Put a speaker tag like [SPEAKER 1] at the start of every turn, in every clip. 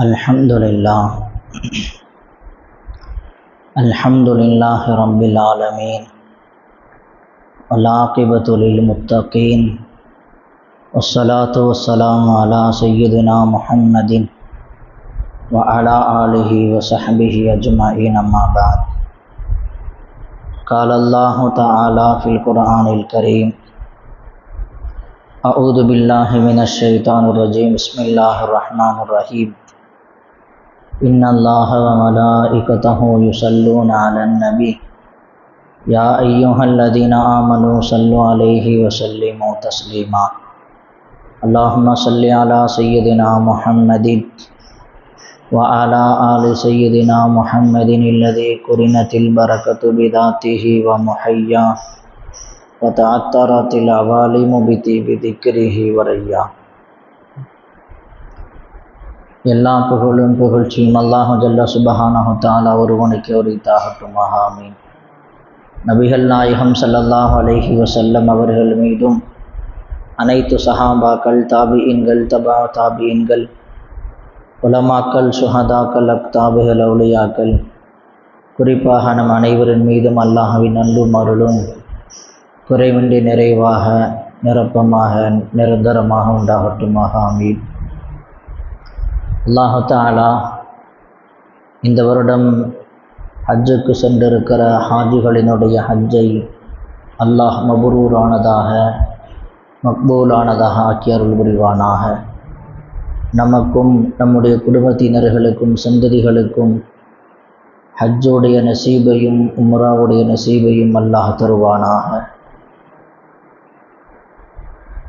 [SPEAKER 1] الحمد لله الحمد لله رب العالمين والعاقبة للمتقين والصلاة والسلام على سيدنا محمد وعلى آله وصحبه أجمعين أما بعد۔ قال الله تعالى في القرآن الكريم أعوذ بالله من الشيطان الرجيم بسم الله الرحمن الرحيم ان اللہ وملائکتہ یسلون علی النبی یا ایوہ الذین آمنوا صلو علیہ وسلموا تسلیما اللہم صلی علی سیدنا محمد وعلى آل سیدنا محمد الذي قرنت البركة بذاته ومحياه وتعترت العوالم بذكره ورياه. எல்லா புகழும் புகழ்ச்சியும் அல்லாஹு ஜல்லா சுபஹானஹு தாலா ஒருவனுக்கு இதாகட்டும் ஆமீன். நபிகள் நாயகம் சல்லல்லாஹு அலஹி வசல்லம் அவர்கள் மீதும் அனைத்து சஹாபாக்கள் தாபியின்கள் தபா தாபியின்கள் உலமாக்கள் சுஹதாக்கள் அக்தாபுகள் அவுளியாக்கள் குறிப்பாக நம் அனைவரின் மீதும் அல்லாஹுவின் அன்பும் அருளும் குறைவின்றி நிறைவாக நிரப்பமாக நிரந்தரமாக உண்டாகட்டுமாக ஆமீன். அல்லாஹாலா இந்த வருடம் ஹஜ்ஜுக்கு சென்றிருக்கிற ஹாஜிகளினுடைய ஹஜ்ஜை அல்லாஹ் மபுரூரானதாக மக்பூலானதாக ஆக்கி அருள் புரிவானாக. நமக்கும் நம்முடைய குடும்பத்தினர்களுக்கும் சந்ததிகளுக்கும் ஹஜ்ஜுடைய நசீபையும் உம்ராவுடைய நசீபையும் அல்லாஹ் தருவானாக.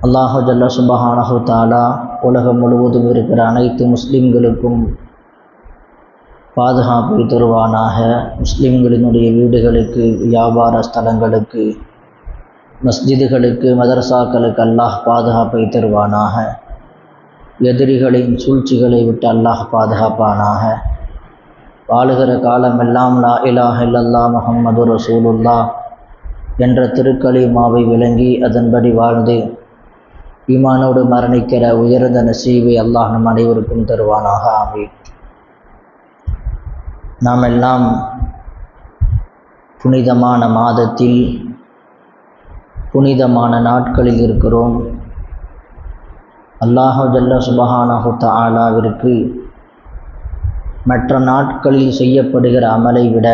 [SPEAKER 1] அல்லாஹு ஜல்லா சுபஹானஹு தாலா உலகம் முழுவதும் இருக்கிற அனைத்து முஸ்லீம்களுக்கும் பாதுகாப்பை தருவானாக. முஸ்லீம்களினுடைய வீடுகளுக்கு வியாபார ஸ்தலங்களுக்கு மஸ்ஜிதுகளுக்கு மதரசாக்களுக்கு அல்லாஹ் பாதுகாப்பை தருவானாக. எதிரிகளின் சூழ்ச்சிகளை விட்டு அல்லாஹ் பாதுகாப்பானாக. வாழுகிற காலமெல்லாம் லா இலாஹ் இல்லல்லா முகம்மது ரசூலுல்லா என்ற திருக்களிமாவை விளங்கி அதன்படி வாழ்ந்து ஈமானோடு மரணிக்கிற உயர்ந்த நசீவை அல்லாஹ் நம் அனைவருக்கும் தருவானாக. ஆமி நாம் எல்லாம் புனிதமான மாதத்தில் புனிதமான நாட்களில் இருக்கிறோம். அல்லாஹு ஜல்ல சுபஹானஹு தாலாவிற்கு மற்ற நாட்களில் செய்யப்படுகிற அமலை விட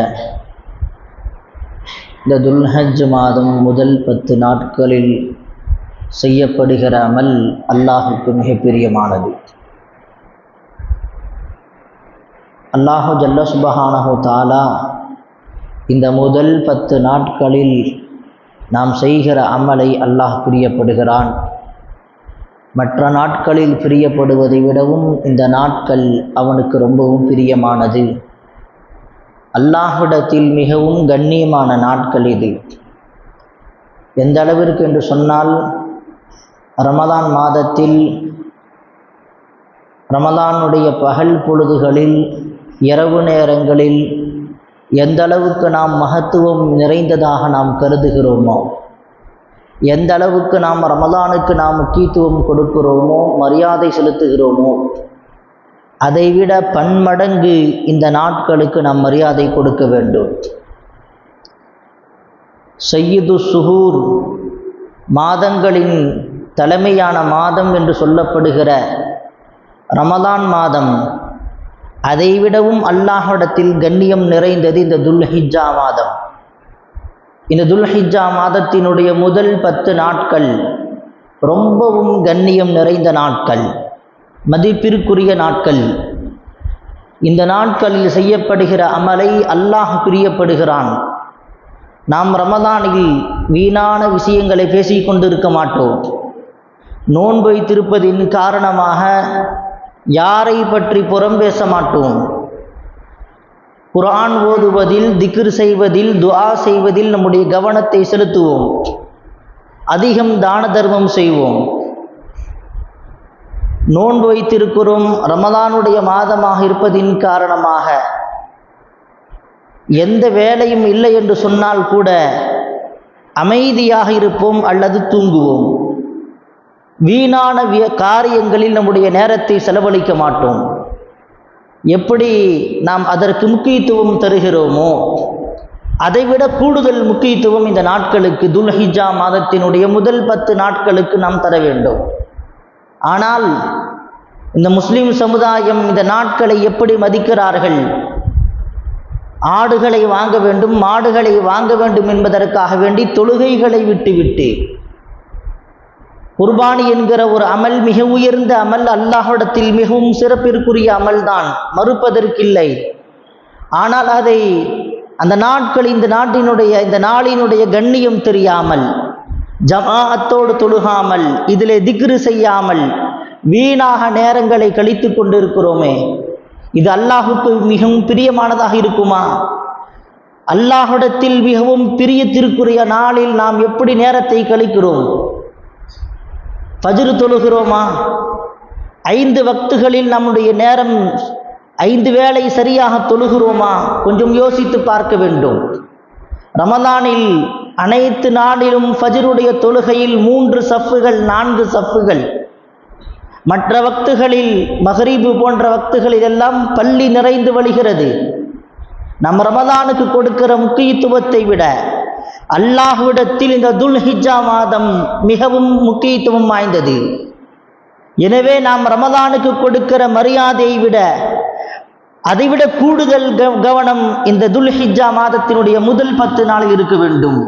[SPEAKER 1] இந்த துல்ஹஜ் மாதம் முதல் பத்து நாட்களில் செய்யப்படுகிற அமல் அல்லாஹுக்கு மிக பிரியமானது அல்லாஹு ஜல்ல சுபஹானஹு தாலா இந்த முதல் பத்து நாட்களில் நாம் செய்கிற அமலை அல்லாஹ் பிரியப்படுகிறான். மற்ற நாட்களில் பிரியப்படுவதை விடவும் இந்த நாட்கள் அவனுக்கு ரொம்பவும் பிரியமானது. அல்லாஹிடத்தில் மிகவும் கண்ணியமான நாட்கள் இது. எந்த அளவிற்கு என்று சொன்னால் ரமதான் மாதத்தில் ரமதானுடைய பகல் பொழுதுகளில் இரவு நேரங்களில் எந்த அளவுக்கு நாம் மகத்துவம் நிறைந்ததாக நாம் கருதுகிறோமோ எந்த அளவுக்கு நாம் ரமதானுக்கு நாம் முக்கியத்துவம் கொடுக்கிறோமோ மரியாதை செலுத்துகிறோமோ அதைவிட பன்மடங்கு இந்த நாட்களுக்கு நாம் மரியாதை கொடுக்க வேண்டும். செய்யுது சுகூர் மாதங்களின் தலைமையான மாதம் என்று சொல்லப்படுகிற ரமதான் மாதம். அதைவிடவும் அல்லாஹிடத்தில் கண்ணியம் நிறைந்தது இந்த துல்ஹிஜா மாதம். இந்த துல்ஹிஜா மாதத்தினுடைய முதல் பத்து நாட்கள் ரொம்பவும் கண்ணியம் நிறைந்த நாட்கள் மதிப்பிற்குரிய நாட்கள். இந்த நாட்களில் செய்யப்படுகிற அமலை அல்லாஹ் பிரியப்படுகிறான். நாம் ரமதானில் வீணான விஷயங்களை பேசிக்கொண்டிருக்க மாட்டோம். நோன்பு வைத்திருப்பதின் காரணமாக யாரை பற்றி புறம் பேச மாட்டோம்? குரான் ஓதுவதில் திக்ர் செய்வதில் துஆ செய்வதில் நம்முடைய கவனத்தை செலுத்துவோம். அதிகம் தான தர்மம் செய்வோம். நோன்பு வைத்திருக்கிறோம் ரமதானுடைய மாதமாக இருப்பதின் காரணமாக. எந்த வேலையும் இல்லை என்று சொன்னால் கூட அமைதியாக இருப்போம் அல்லது தூங்குவோம். வீணான விய காரியங்களில் நம்முடைய நேரத்தை செலவழிக்க மாட்டோம். எப்படி நாம் அதற்கு முக்கியத்துவம் தருகிறோமோ அதைவிட கூடுதல் முக்கியத்துவம் இந்த நாட்களுக்கு துல்ஹிஜா மாதத்தினுடைய முதல் பத்து நாட்களுக்கு நாம் தர வேண்டும். ஆனால் இந்த முஸ்லிம் சமுதாயம் இந்த நாட்களை எப்படி மதிக்கிறார்கள்? ஆடுகளை வாங்க வேண்டும் மாடுகளை வாங்க வேண்டும் என்பதற்காக வேண்டி தொழுகைகளை விட்டுவிட்டு குர்பானி என்கிற ஒரு அமல் மிக உயர்ந்த அமல் அல்லாஹிடத்தில் மிகவும் சிறப்பிற்குரிய அமல்தான். மறுப்பதற்கில்லை. ஆனால் அதை அந்த நாட்கள் இந்த நாட்டினுடைய இந்த நாளினுடைய கண்ணியம் தெரியாமல் ஜமாஅத்தோடு தொழுகாமல் இதிலே திக்ரு செய்யாமல் வீணாக நேரங்களை கழித்து கொண்டிருக்கிறோமே. இது அல்லாஹுக்கு மிகவும் பிரியமானதாக இருக்குமா? அல்லாஹிடத்தில் மிகவும் பிரியத்திற்குரிய நாளில் நாம் எப்படி நேரத்தை கழிக்கிறோம்? ஃபஜ்ரு தொழுகிறோமா? ஐந்து வக்துகளில் நம்முடைய நேரம் ஐந்து வேளை சரியாக தொழுகிறோமா? கொஞ்சம் யோசித்து பார்க்க வேண்டும். ரமதானில் அனைத்து நாளிலும் ஃபஜருடைய தொழுகையில் மூன்று சஃப்புகள் நான்கு சஃப்புகள் மற்ற வக்துகளில் மஹரீபு போன்ற வக்துகளில் எல்லாம் பள்ளி நிறைந்து வழிகிறது. நம் ரமதானுக்கு கொடுக்கிற முக்கியத்துவத்தை விட அல்லாஹ்விடத்தில் இந்த துல்ஹித்ஜா மாதம் மிகவும் முக்கியத்துவம் வாய்ந்தது. எனவே நாம் ரமதானுக்கு கொடுக்கிற மரியாதையை விட அதைவிட கூடுதல் கவ- கவனம் இந்த துல்ஹித்ஜா மாதத்தினுடைய முதல் பத்து நாள் இருக்க வேண்டும்.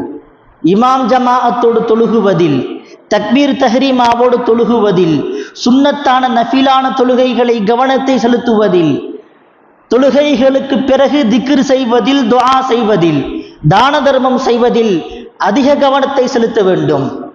[SPEAKER 1] இமாம் ஜமாஅத்தோடு தொழுகுவதில் தக்பீர் தஹ்ரீமாவோடு தொழுகுவதில் சுண்ணத்தான நஃபிலான தொழுகைகளை கவனத்தை செலுத்துவதில் தொழுகைகளுக்கு பிறகு திக்ர் செய்வதில் துவா செய்வதில் தான தர்மம் செய்வதில் அதிக கவனத்தை செலுத்த வேண்டும்.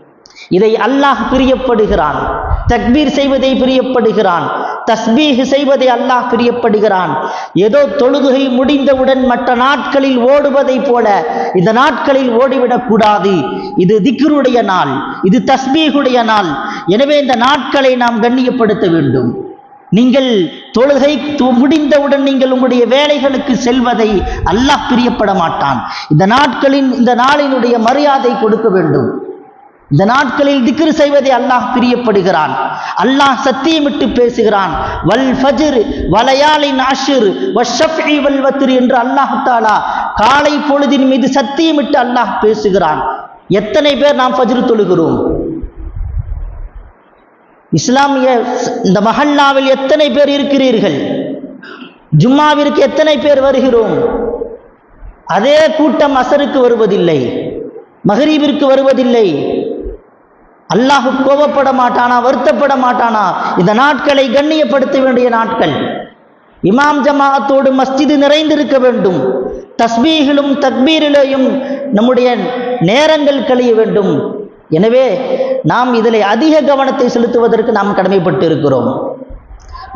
[SPEAKER 1] இதை அல்லாஹ் பிரியப்படுகிறான். தக்பீர் செய்வதை பிரியப்படுகிறான். தஸ்பீஹ் செய்வதை அல்லாஹ் பிரியப்படுகிறான். ஏதோ தொழுகை முடிந்தவுடன் மற்ற நாட்களில் ஓடுவதைப் போல இந்த நாட்களில் ஓடிவிடக்கூடாது இது திக்ருடைய நாள். இது தஸ்பீகுடைய நாள். எனவே இந்த நாட்களை நாம் கண்ணியப்படுத்த வேண்டும். நீங்கள் தொழுகை முடிந்தவுடன் நீங்கள் உங்களுடைய வேலைகளுக்கு செல்வதை அல்லாஹ் பிரியப்பட மாட்டான். இந்த நாட்களின் இந்த நாளினுடைய மரியாதை கொடுக்க வேண்டும். இந்த நாட்களில் திக்ரு செய்வதை அல்லாஹ் பிரியப்படுகிறான். அல்லாஹ் சத்தியமிட்டு பேசுகிறான். வல் ஃபஜிர் வலயாலின் அஷ்ர் வஷ்ஷஃபி வல் வத்ரு என்று அல்லாஹ் தாலா காலை பொழுதின் மீது சத்தியமிட்டு அல்லாஹ் பேசுகிறான். எத்தனை பேர் நாம் ஃபஜ்ரு தொழுகிறோம்? இஸ்லாமிய இந்த மஹல்லாவில் எத்தனை பேர் இருக்கிறீர்கள்? ஜும்மாவிற்கு எத்தனை பேர் வருகிறோம்? அதே கூட்டம் அசருக்கு வருவதில்லை மகரீபிற்கு வருவதில்லை. அல்லாஹ் கோபப்பட மாட்டானா வருத்தப்பட மாட்டானா? இந்த நாட்களை கண்ணியப்படுத்த வேண்டிய நாட்கள். இமாம் ஜமாஅத்தோடு மஸ்ஜிது நிறைந்திருக்க வேண்டும். தஸ்பீகிலும் தக்பீரிலேயும் நம்முடைய நேரங்கள் கழிய வேண்டும். எனவே நாம் இதில் அதிக கவனத்தை செலுத்துவதற்கு நாம் கடமைப்பட்டு இருக்கிறோம்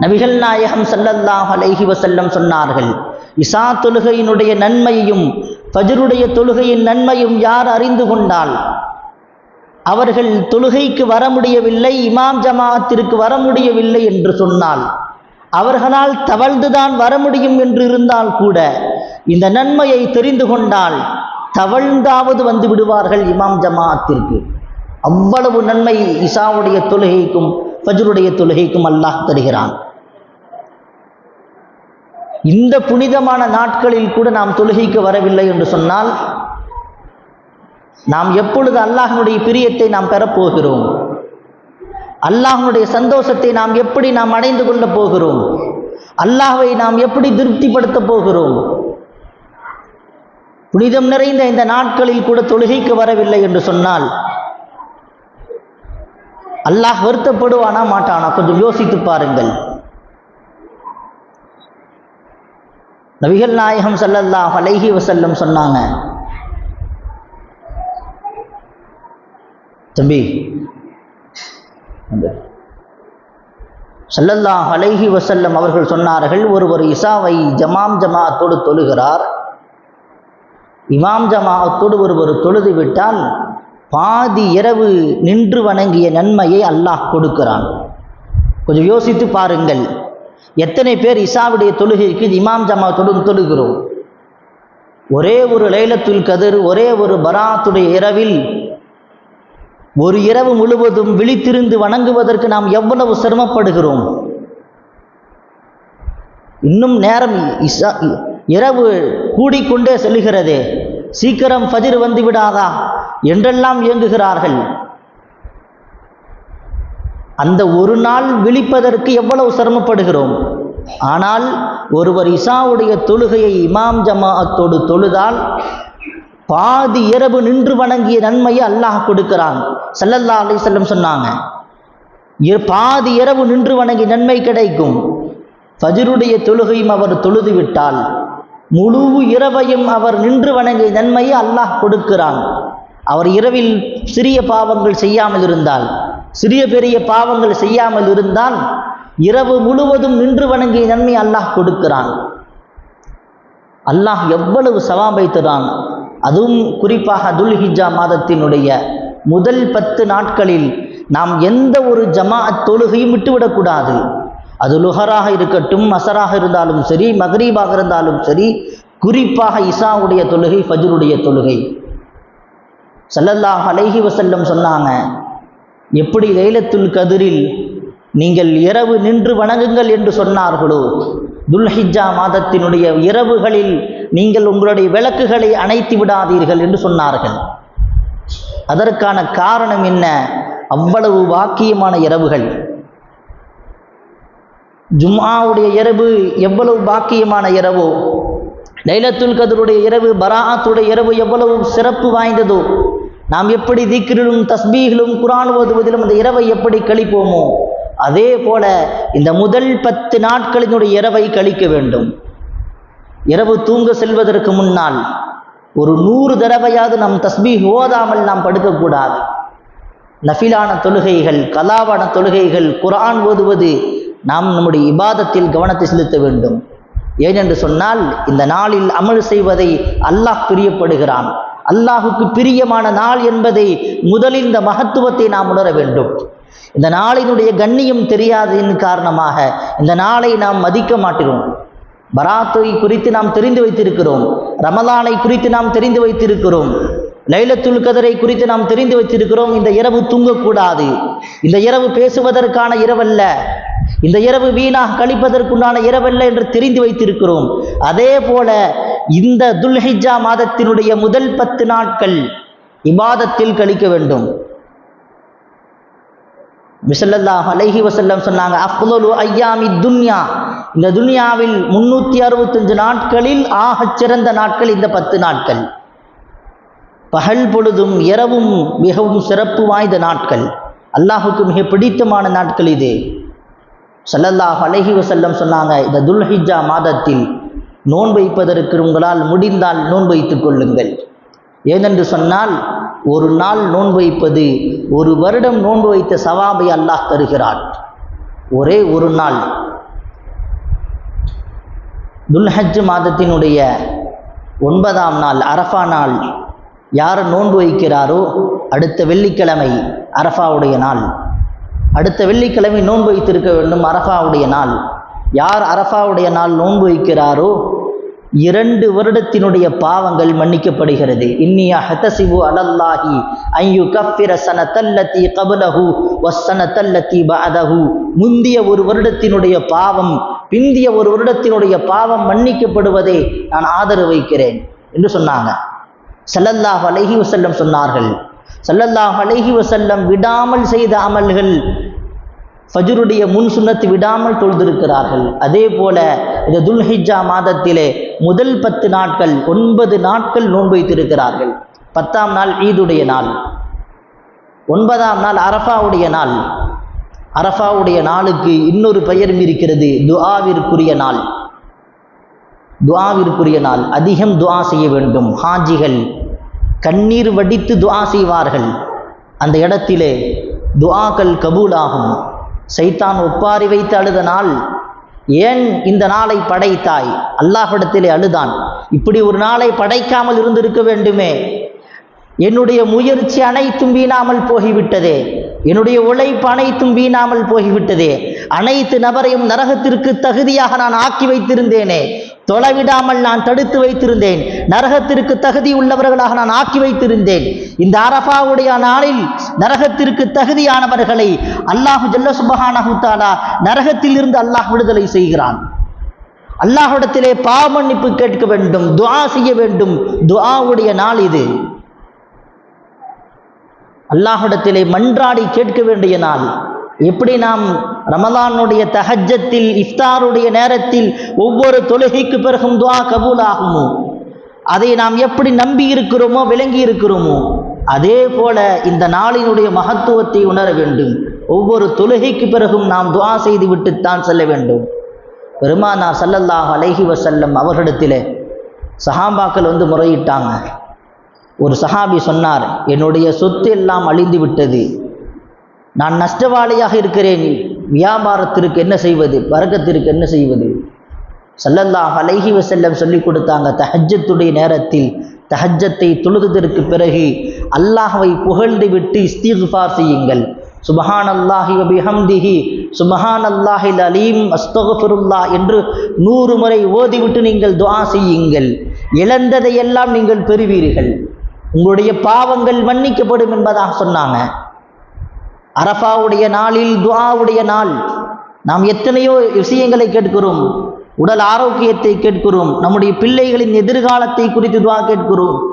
[SPEAKER 1] நபிகள் நாயகம் ஸல்லல்லாஹு அலைஹி வசல்லம் சொன்னார்கள் இசா தொழுகையினுடைய நன்மையையும் ஃபஜ்ருடைய தொழுகையின் நன்மையும் யார் அறிந்து கொண்டால்? அவர்கள் தொழுகைக்கு வர முடியவில்லை இமாம் ஜமாத்திற்கு வர முடியவில்லை என்று சொன்னால் அவர்களால் தவழ்ந்துதான் வர முடியும் என்று இருந்தால் கூட இந்த நன்மையை தெரிந்து கொண்டால் தவழ்ந்தாவது வந்து விடுவார்கள் இமாம் ஜமாத்திற்கு அவ்வளவு நன்மை இசாவுடைய தொழுகைக்கும் ஃபஜ்ருடைய தொழுகைக்கும் அல்லாஹ் தருகிறான். இந்த புனிதமான நாட்களில் கூட நாம் தொழுகைக்கு வரவில்லை என்று சொன்னால் நாம் எப்பொழுது அல்லாஹனுடைய பிரியத்தை நாம் பெறப்போகிறோம் அல்லாஹனுடைய சந்தோஷத்தை நாம் எப்படி நாம் அடைந்து கொள்ளப் போகிறோம்? அல்லாஹை நாம் எப்படி திருப்திப்படுத்த போகிறோம்? புனிதம் நிறைந்த இந்த நாட்களில் கூட தொழுகைக்கு வரவில்லை என்று சொன்னால் அல்லாஹ் வருத்தப்படுவானா மாட்டானா? கொஞ்சம் யோசித்து பாருங்கள். நபிகள் நாயகம் செல்லல்லா அலைஹி வசல்லம் சொன்னாங்க. தம்பி செல்லல்லா ஸல்லல்லாஹு அலைஹி அவர்கள் சொன்னார்கள் ஒருவர் இசாவை ஜமாம் ஜமாத்தோடு தொழுகிறார். இமாம் ஜமாஅத்தோடு ஒருவர் தொழுது விட்டால் பாதி இரவு நின்று வணங்கிய நன்மையை அல்லாஹ் கொடுக்கிறான். கொஞ்சம் யோசித்து பாருங்கள். எத்தனை பேர் இசாவுடைய தொழுகைக்கு இமாம் ஜமாத்துடன் தொழுகிறோம். ஒரே ஒரு லைலத்துல் கதிர் ஒரே ஒரு பராத்துடைய இரவில் ஒரு இரவு முழுவதும் விழித்திருந்து வணங்குவதற்கு நாம் எவ்வளவு சிரமப்படுகிறோம்? இன்னும் நேரம் இசா இரவு கூடிக்கொண்டே செல்கிறதே சீக்கிரம் ஃபஜிர் வந்து விடாதா? என்றெல்லாம் இயங்குகிறார்கள் அந்த ஒரு நாள் விழிப்பதற்கு எவ்வளவு சிரமப்படுகிறோம்? ஆனால் ஒருவர் இசாவுடைய தொழுகையை இமாம் ஜமாஅத்தோடு தொழுதால் பாதி இரவு நின்று வணங்கிய நன்மையை அல்லாஹ் கொடுக்கிறான். ஸல்லல்லாஹு அலி செல்லம் சொன்னாங்க இ- பாதி இரவு நின்று வணங்கி நன்மை கிடைக்கும். ஃபஜருடைய தொழுகையும் அவர் தொழுது விட்டால் முழு இரவையும் அவர் நின்று வணங்கிய நன்மையை அல்லாஹ் கொடுக்கிறான். அவர் இரவில் சிறிய பாவங்கள் செய்யாமல் இருந்தால் சிறிய பெரிய பாவங்கள் செய்யாமல் இருந்தால் இரவு முழுவதும் நின்று வணங்கிய நன்மை அல்லாஹ் கொடுக்கிறான். அல்லாஹ் எவ்வளவு சவாபை தரான் அதுவும் குறிப்பாக துல்ஹிஜா மாதத்தினுடைய முதல் பத்து நாட்களில் நாம் எந்த ஒரு ஜமாஅத் தொழுகையும் விட்டுவிடக்கூடாது அது லுஹராக இருக்கட்டும் மசராக இருந்தாலும் சரி மகரீபாக இருந்தாலும் சரி குறிப்பாக இசாவுடைய தொழுகை ஃபஜ்ருடைய தொழுகை. சல்லல்லாஹ் அலைஹி வசல்லம் சொன்னாங்க எப்படி லைலத்துல் கதிரில் நீங்கள் இரவு நின்று வணங்குங்கள் என்று சொன்னார்களோ துல்ஹிஜா மாதத்தினுடைய இரவுகளில் நீங்கள் உங்களுடைய விளக்குகளை அணைத்து விடாதீர்கள் என்று சொன்னார்கள். அதற்கான காரணம் என்ன? அவ்வளவு வாக்கியமான இரவுகள். ஜும்ஆவுடைய இரவு எவ்வளவு பாக்கியமான இரவோ? லைலத்துல் கதருடைய இரவு பராத்துடைய இரவு எவ்வளவு சிறப்பு வாய்ந்ததோ? நாம் எப்படி தீக்கிரிலும் தஸ்பீகிலும் குரான் ஓதுவதிலும் அந்த இரவை எப்படி கழிப்போமோ அதே போல இந்த முதல் பத்து நாட்களினுடைய இரவை கழிக்க வேண்டும். இரவு தூங்க செல்வதற்கு முன்னால் ஒரு நூறு தடவையாவது நம் தஸ்பீஹ் ஓதாமல் நாம் படுக்கக்கூடாது. நஃபிலான தொழுகைகள் கலாவான தொழுகைகள் குரான் ஓதுவது நாம் நம்முடைய இபாதத்தில் கவனத்தை செலுத்த வேண்டும். ஏனென்று சொன்னால் இந்த நாளில் அமல் செய்வதை அல்லாஹ் பிரியப்படுகிறான். அல்லாஹுக்கு பிரியமான நாள் என்பதை முதலில் இந்த மகத்துவத்தை நாம் உணர வேண்டும். இந்த நாளினுடைய கண்ணியம் தெரியாததின் காரணமாக இந்த நாளை நாம் மதிக்க மாட்டோம். பராத்தை குறித்து நாம் தெரிந்து வைத்திருக்கிறோம். ரமலானை குறித்து நாம் தெரிந்து வைத்திருக்கிறோம். லைலத்துல் கதரை குறித்து நாம் தெரிந்து வைத்திருக்கிறோம். இந்த இரவு தூங்கக்கூடாது. இந்த இரவு பேசுவதற்கான இரவல்ல. இந்த இரவு வீணாக கழிப்பதற்குண்டான இரவல்ல என்று தெரிந்து வைத்திருக்கிறோம். அதே போல இந்த துல்ஹிஜா மாதத்தினுடைய முதல் பத்து நாட்கள் இபாதத்தில் கழிக்க வேண்டும். மிசல்லாஹ் அலைஹி வசல்லம் சொன்னாங்க அஃலு ஐயாமி துன்யா. இந்த துன்யாவில் முன்னூற்றி அறுபத்தஞ்சு நாட்களில் ஆகச் சிறந்த நாட்கள் இந்த பத்து நாட்கள். பகல் பொழுதும் இரவும் மிகவும் சிறப்பு வாய்ந்த நாட்கள். அல்லாஹுக்கு மிக பிடித்தமான நாட்கள் இது. சல்லல்லாஹ் அலஹி வசல்லம் சொன்னாங்க இந்த துல்ஹிஜா மாதத்தில் நோன்பு வைப்பதற்கு உங்களால் முடிந்தால் நோன்பு வைத்துக் கொள்ளுங்கள். ஏனென்று சொன்னால் ஒரு நாள் நோன்பு வைப்பது ஒரு வருடம் நோன்பு வைத்த சவாபை அல்லாஹ் தருகிறான். ஒரே ஒரு நாள். துல்ஹஜ் மாதத்தினுடைய ஒன்பதாம் நாள் அரஃபா நாள். யார் நோன்பு வைக்கிறாரோ அடுத்த வெள்ளிக்கிழமை அரஃபாவுடைய நாள். அடுத்த வெள்ளிக்கிழமை நோன்பு வைத்திருக்க வேண்டும் அரஃபாவுடைய நாள். யார் அரஃபாவுடைய நாள் நோன்பு வைக்கிறாரோ இரண்டு வருடத்தினுடைய பாவங்கள் மன்னிக்கப்படுகிறது. இன்னியா ஹதசிபு அலல்லாஹி ஐயு கஃபிர சனத்தல்லத்தி கபலஹு வஸ்ஸனத்தல்லத்தி பதஹு முந்திய ஒரு வருடத்தினுடைய பாவம் பிந்திய ஒரு வருடத்தினுடைய பாவம் மன்னிக்கப்படுவதை நான் ஆதரவு வைக்கிறேன் என்று சொன்னாங்க. சல்லல்லாஹ் அலஹி வசல்லம் சொன்னார்கள். சல்லல்லாஹ் அலஹி வசல்லம் விடாமல் செய்த அமல்கள் ஃபஜ்ருடைய முன் சுன்னத்து விடாமல் தொழுதிருக்கிறார்கள். அதே போல இந்த துல்ஹிஜா மாதத்திலே முதல் பத்து நாட்கள் ஒன்பது நாட்கள் நோன்பு வைத்திருக்கிறார்கள். பத்தாம் நாள் ஈதுடைய நாள். ஒன்பதாம் நாள் அரஃபாவுடைய நாள். அரஃபாவுடைய நாளுக்கு இன்னொரு பெயரும் இருக்கிறது துஆவிற்குரிய நாள். துஆவிற்குரிய நாள். அதிகம் துஆ செய்ய வேண்டும். ஹாஜிகள் கண்ணீர் வடித்து துஆ செய்வார்கள். அந்த இடத்திலே துஆக்கள் கபூலாகும். சைத்தான் ஒப்பாரி வைத்து அழுத நாள். ஏன் இந்த நாளை படைத்தாய்? அல்லாஹிடத்திலே அழுதான். இப்படி ஒரு நாளை படைக்காமல் இருந்திருக்க வேண்டுமே. என்னுடைய முயற்சி அனைத்தும் வீணாமல் போகிவிட்டதே. என்னுடைய உழைப்பு அனைத்தும் வீணாமல் போகிவிட்டதே. அனைத்து நபரையும் நரகத்திற்கு தகுதியாக நான் ஆக்கி வைத்திருந்தேனே. தொலைவிடாமல் நான் தடுத்து வைத்திருந்தேன். நரகத்திற்கு தகுதி உள்ளவர்களாக நான் ஆக்கி வைத்திருந்தேன். இந்த அரஃபாவுடைய நாளில் நரகத்திற்கு தகுதியானவர்களை அல்லாஹு ஜல்ல சுபஹானஹு நரகத்தில் இருந்து அல்லாஹ் விடுதலை செய்கிறான். அல்லாஹிடத்திலே பாவ மன்னிப்பு கேட்க வேண்டும் துவா செய்ய வேண்டும். துவாவுடைய நாள் இது. அல்லாஹிடத்திலே மன்றாடி கேட்க வேண்டிய நாள். எப்படி நாம் ரமதானுடைய தஹஜத்தில் இஃப்தாருடைய நேரத்தில் ஒவ்வொரு தொழுகைக்கு பிறகும் துவா கபூல் ஆகுமோ அதை நாம் எப்படி நம்பி இருக்கிறோமோ விளங்கி இருக்கிறோமோ? அதே போல இந்த நாளினுடைய மகத்துவத்தை உணர வேண்டும். ஒவ்வொரு தொழுகைக்கு பிறகும் நாம் துவா செய்து விட்டுத்தான் செல்ல வேண்டும். பெருமானார் சல்லல்லாஹ் அலைஹி வசல்லம் அவர்களிடத்தில் சஹாபாக்கள் வந்து முறையிட்டாங்க. ஒரு சஹாபி சொன்னார் என்னுடைய சொத்து எல்லாம் அழிந்து விட்டது. நான் நஷ்டவாளியாக இருக்கிறேன். வியாபாரத்திற்கு என்ன செய்வது? வரக்கத்திற்கு என்ன செய்வது? ஸல்லல்லாஹு அலைஹி வசல்லம் சொல்லி கொடுத்தாங்க. தஹஜ்ஜத்துடைய நேரத்தில் தஹஜ்ஜத்தை தொழுததற்கு பிறகு அல்லாஹவை புகழ்ந்து விட்டு இஸ்திஃபார் செய்யுங்கள். சுபஹான் அல்லாஹி அபிஹம்திஹி சுபஹான் அல்லாஹில் அலீம் அஸ்தகுஃபிருல்லா என்று நூறு முறை ஓதிவிட்டு நீங்கள் துவா செய்யுங்கள். இழந்ததையெல்லாம் நீங்கள் பெறுவீர்கள். உங்களுடைய பாவங்கள் மன்னிக்கப்படும் என்பதாக சொன்னாங்க. அரஃபாவுடைய நாளில் துஆவுடைய நாள். நாம் எத்தனையோ விஷயங்களை கேட்கிறோம். உடல் ஆரோக்கியத்தை கேட்கிறோம். நம்முடைய பிள்ளைகளின் எதிர்காலத்தை குறித்து துவா கேட்கிறோம்.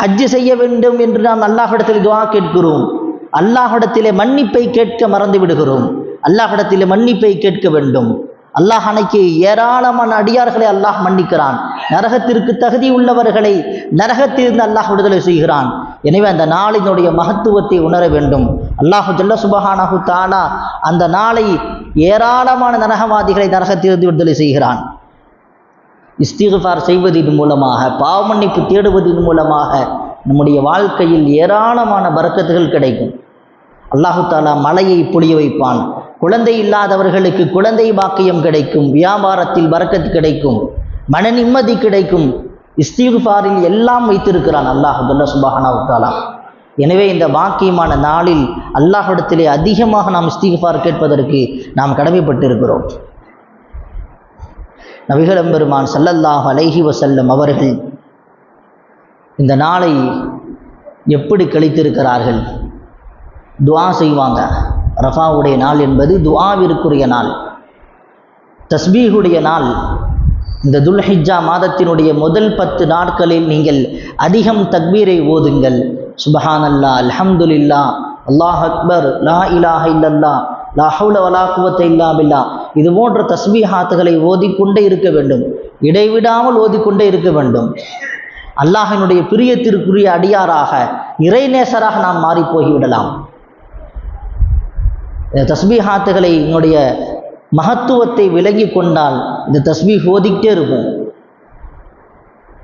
[SPEAKER 1] ஹஜ்ஜு செய்ய வேண்டும் என்று நாம் அல்லாஹிடத்தில் துவா கேட்கிறோம். அல்லாஹிடத்திலே மன்னிப்பை கேட்க மறந்து விடுகிறோம். அல்லாஹிடத்திலே மன்னிப்பை கேட்க வேண்டும். அல்லாஹ் அன்னைக்கு ஏராளமான அடியார்களை அல்லாஹ் மன்னிக்கிறான். நரகத்திற்கு தகுதி உள்ளவர்களை நரகத்திலிருந்து அல்லாஹ் விடுதலை செய்கிறான். எனவே அந்த நாளினுடைய மகத்துவத்தை உணர வேண்டும். அல்லாஹு ஜல்ல சுபஹானஹு தாலா அந்த நாளை ஏராளமான நரகவாதிகளை நரகத்திலிருந்து விடுதலை செய்கிறான். இஸ்திகுஃபார் செய்வதன் மூலமாக பாவமன்னிப்பு தேடுவதன் மூலமாக நம்முடைய வாழ்க்கையில் ஏராளமான பறக்கத்துகள் கிடைக்கும். அல்லாஹு தாலா மலையை பொழிய வைப்பான். குழந்தை இல்லாதவர்களுக்கு குழந்தை பாக்கியம் கிடைக்கும் வியாபாரத்தில் வரக்கத்து கிடைக்கும் மன நிம்மதி கிடைக்கும். இஸ்தீஃபாரில் எல்லாம் வைத்திருக்கிறான் அல்லாஹ் துல்ல சுபஹானாஹு எனவே இந்த பாக்கியமான நாளில் அல்லாஹிடத்திலே அதிகமாக நாம் இஸ்தீஃபார் கேட்பதற்கு நாம் கடமைப்பட்டிருக்கிறோம். நபிகளம் பெருமான் சல்லல்லாஹ் அலைஹி வசல்லம் அவர்கள் இந்த நாளை எப்படி கழித்திருக்கிறார்கள்? துவா செய்வாங்க. ரஃபாவுடைய நாள் என்பது துஆவிற்குரிய நாள். தஸ்பீகுடைய நாள். இந்த துல்ஹிஜா மாதத்தினுடைய முதல் பத்து நாட்களில் நீங்கள் அதிகம் தக்பீரை ஓதுங்கள். சுபஹானல்லா அல்ஹம்துலில்லா அல்லாஹ் அக்பர் லா இலாஹ இல்லல்லா லா ஹவுல இல்லாமில்லா இது போன்ற தஸ்பீஹாத்துகளை ஓதிக்கொண்டே இருக்க வேண்டும். இடைவிடாமல் ஓதிக்கொண்டே இருக்க வேண்டும். அல்லாஹினுடைய பிரியத்திற்குரிய அடியாராக இறைநேசராக நாம் மாறிப்போகிவிடலாம். போய்விடலாம் இந்த தஸ்பீஹாத்துகளை என்னுடைய மகத்துவத்தை விலகி கொண்டால் இந்த தஸ்பீ ஓதிக்கிட்டே இருக்கும்.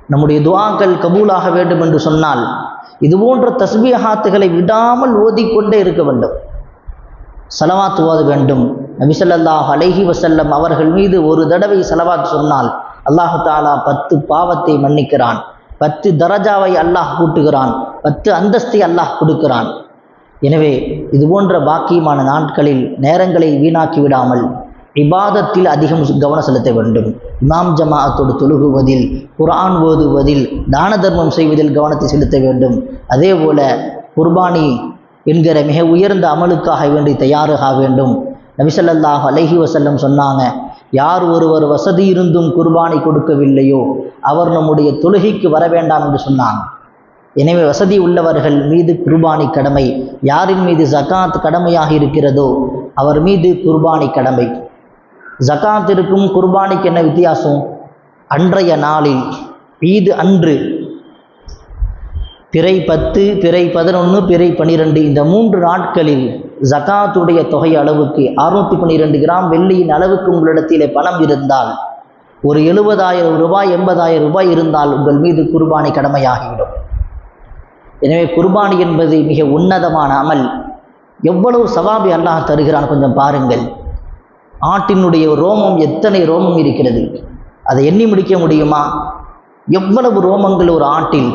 [SPEAKER 1] நம்முடைய துவாக்கள் கபூலாக வேண்டும் என்று சொன்னால் இது போன்ற தஸ்பீஹாத்துகளை விடாமல் ஓதிக்கொண்டே இருக்க வேண்டும். செலவாத்து ஓத வேண்டும். நபிசல்லாஹ் அலைஹி வசல்லம் அவர்கள் மீது ஒரு தடவை சலவாத் சொன்னால் அல்லாஹு தாலா பத்து பாவத்தை மன்னிக்கிறான். பத்து தரஜாவை அல்லாஹ் கூட்டுகிறான். பத்து அந்தஸ்தை அல்லாஹ் கொடுக்கிறான். எனவே இது போன்ற பாக்கியமான நாட்களில் நேரங்களை வீணாக்கி விடாமல் இபாதத்தில் அதிகம் கவனம் செலுத்த வேண்டும். இமாம் ஜமாஅத்தோடு தொழுகுவதில் குர்ஆன் ஓதுவதில் தான தர்மம் செய்வதில் கவனத்தை செலுத்த வேண்டும். அதே போல குர்பானி என்கிற மிக உயர்ந்த அமலுக்காக வேண்டி தயாராக வேண்டும். நபிசல்லாஹ் அலஹி வசல்லம் சொன்னாங்க யார் ஒருவர் வசதி இருந்தும் குர்பானி கொடுக்கவில்லையோ அவர் நம்முடைய தொழுகைக்கு வர வேண்டாம் என்று சொன்னாங்க. எனவே வசதி உள்ளவர்கள் மீது குர்பானி கடமை. யாரின் மீது ஜகாத் கடமையாக இருக்கிறதோ அவர் மீது குர்பானி கடமை. ஜக்காத்திற்கும் குர்பானிக்கு என்ன வித்தியாசம்? அன்றைய நாளில் ஈது அன்று பிறை பத்து பிறை பதினொன்று பிறை பனிரெண்டு இந்த மூன்று நாட்களில் ஜக்காத்துடைய தொகை அளவுக்கு அறுநூற்றி பன்னிரெண்டு கிராம் வெள்ளியின் அளவுக்கு உங்களிடத்திலே பணம் இருந்தால் ஒரு எழுபதாயிரம் ரூபாய் எண்பதாயிரம் ரூபாய் இருந்தால் உங்கள் மீது குர்பானி கடமையாகிவிடும். எனவே குர்பானி என்பது மிக உன்னதமான அமல். எவ்வளவு சவாபி அல்லாஹ் தருகிறான் கொஞ்சம் பாருங்கள். ஆட்டினுடைய ரோமம் எத்தனை ரோமம் இருக்கிறது? அதை எண்ணி முடிக்க முடியுமா? எவ்வளவு ரோமங்கள் ஒரு ஆட்டில்?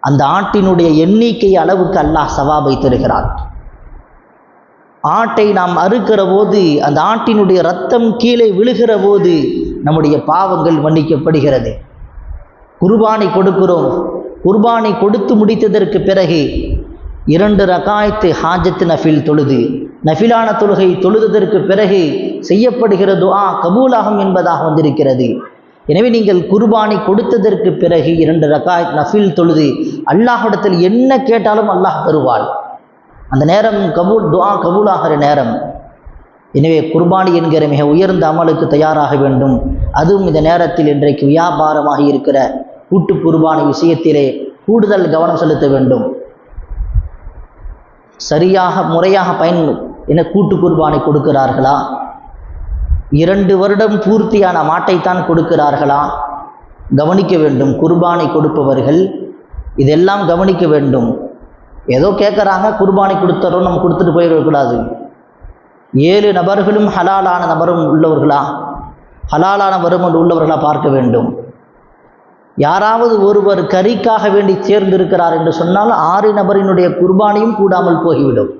[SPEAKER 1] அந்த ஆட்டினுடைய எண்ணிக்கை அளவுக்கு அல்லாஹ் சவாபை தருகிறான். ஆட்டை நாம் அறுக்கிற போது அந்த ஆட்டினுடைய ரத்தம் கீழே விழுகிற போது நம்முடைய பாவங்கள் மன்னிக்கப்படுகிறது. குர்பானை கொடுக்கிறோம். குர்பானை கொடுத்து முடித்ததற்கு பிறகு இரண்டு ரகாயத்து ஹாஜத் நஃபில் தொழுது. நஃபிலான தொழுகை தொழுததற்கு பிறகு செய்யப்படுகிற துஆ கபூலாகும் என்பதாக வந்திருக்கிறது. எனவே நீங்கள் குர்பானி கொடுத்ததற்கு பிறகு இரண்டு ரகாய் நஃபில் தொழுது அல்லாஹிடத்தில் என்ன கேட்டாலும் அல்லாஹ் தருவாள். அந்த நேரம் கபூல் துஆ கபூலாகிற நேரம். எனவே குர்பானி என்கிற மிக உயர்ந்த அமலுக்கு தயாராக வேண்டும். அதுவும் இந்த நேரத்தில் இன்றைக்கு வியாபாரமாக இருக்கிற கூட்டு குர்பானி விஷயத்திலே கூடுதல் கவனம் செலுத்த வேண்டும். சரியாக முறையாக பயன் என்ன கூட்டு குர்பானை கொடுக்கிறார்களா? இரண்டு வருடம் பூர்த்தியான மாட்டைத்தான் கொடுக்கிறார்களா? கவனிக்க வேண்டும். குர்பானை கொடுப்பவர்கள் இதெல்லாம் கவனிக்க வேண்டும். ஏதோ கேட்குறாங்க குர்பானை கொடுத்துறோம் நம்ம கொடுத்துட்டு போயிடக்கூடாது ஏழு நபர்களும் ஹலாலான நபரும் உள்ளவர்களா? ஹலாலான வருமன் உள்ளவர்களா பார்க்க வேண்டும். யாராவது ஒருவர் கறிக்காக வேண்டி சேர்ந்திருக்கிறார் என்று சொன்னால் ஆறு நபரினுடைய குர்பானியும் கூடாமல் போய்விடும்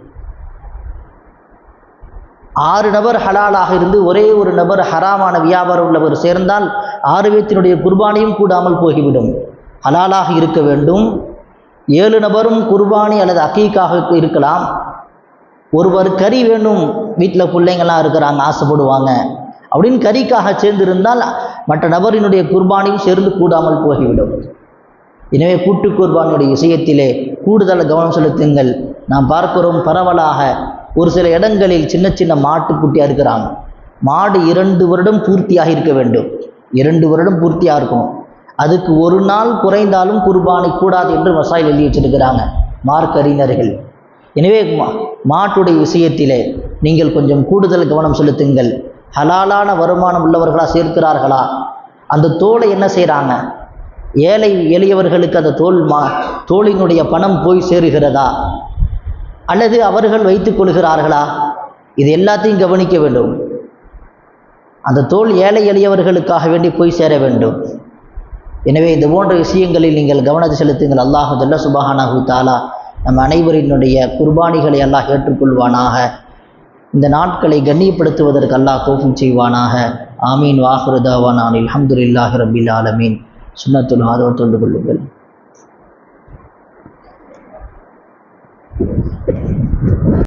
[SPEAKER 1] ஆறு நபர் ஹலாலாக இருந்து ஒரே ஒரு நபர் ஹராமான வியாபாரம் உள்ளவர் சேர்ந்தால் ஆறு பேத்தினுடைய குர்பானியும் கூடாமல் போய்விடும் ஹலாலாக இருக்க வேண்டும். ஏழு நபரும் குர்பானி அல்லது அக்கீக்காக இருக்கலாம். ஒருவர் கறி வேணும் வீட்டில் பிள்ளைங்கள்லாம் இருக்கிறாங்க ஆசைப்படுவாங்க. அப்படின்னு கறிக்காக சேர்ந்திருந்தால் மற்ற நபரினுடைய குர்பானியும் சேர்ந்து கூடாமல் போகிவிடும். எனவே கூட்டு குர்பானுடைய விஷயத்திலே கூடுதல் கவனம் செலுத்துங்கள். நாம் பார்க்கிறோம் பரவலாக ஒரு சில இடங்களில் சின்ன சின்ன மாட்டுக்குட்டியாக இருக்கிறாங்க. மாடு இரண்டு வருடம் பூர்த்தியாக இருக்க வேண்டும். இரண்டு வருடம் பூர்த்தியாக இருக்கும் அதுக்கு ஒரு நாள் குறைந்தாலும் குர்பானை கூடாது என்று மசாயில் எழுதி வச்சிருக்கிறாங்க மார்க்கறிஞர்கள் எனவே மா- மாட்டுடைய விஷயத்திலே நீங்கள் கொஞ்சம் கூடுதல் கவனம் செலுத்துங்கள். ஹலாலான வருமானம் உள்ளவர்களாக சேர்க்கிறார்களா? அந்த தோலை என்ன செய்கிறாங்க ஏழை எளியவர்களுக்கு அந்த தோல் மா தோளினுடைய பணம் போய் சேருகிறதா? அல்லது அவர்கள் வைத்துக் கொள்கிறார்களா? இது எல்லாத்தையும் கவனிக்க வேண்டும். அந்த தோல் ஏழை எளியவர்களுக்காக வேண்டி போய் சேர வேண்டும். எனவே இது போன்ற விஷயங்களில் நீங்கள் கவனத்தை செலுத்துங்கள். அல்லாஹு ஜல்ல சுபஹானாஹு தாலா நம் அனைவரினுடைய குர்பானிகளை அல்லாஹ் ஏற்றுக்கொள்வானாக. இந்த நாட்களை கண்ணியப்படுத்துவதற்கு அல்லாஹ் தோஃபும் செய்வானாக. ஆமீன். வாஹருதாவானான் இல்லாஹ் ரபில் ஆலமீன். சுண்ணத்துல் ஆதரவு தொண்டு கொள்ளுங்கள்.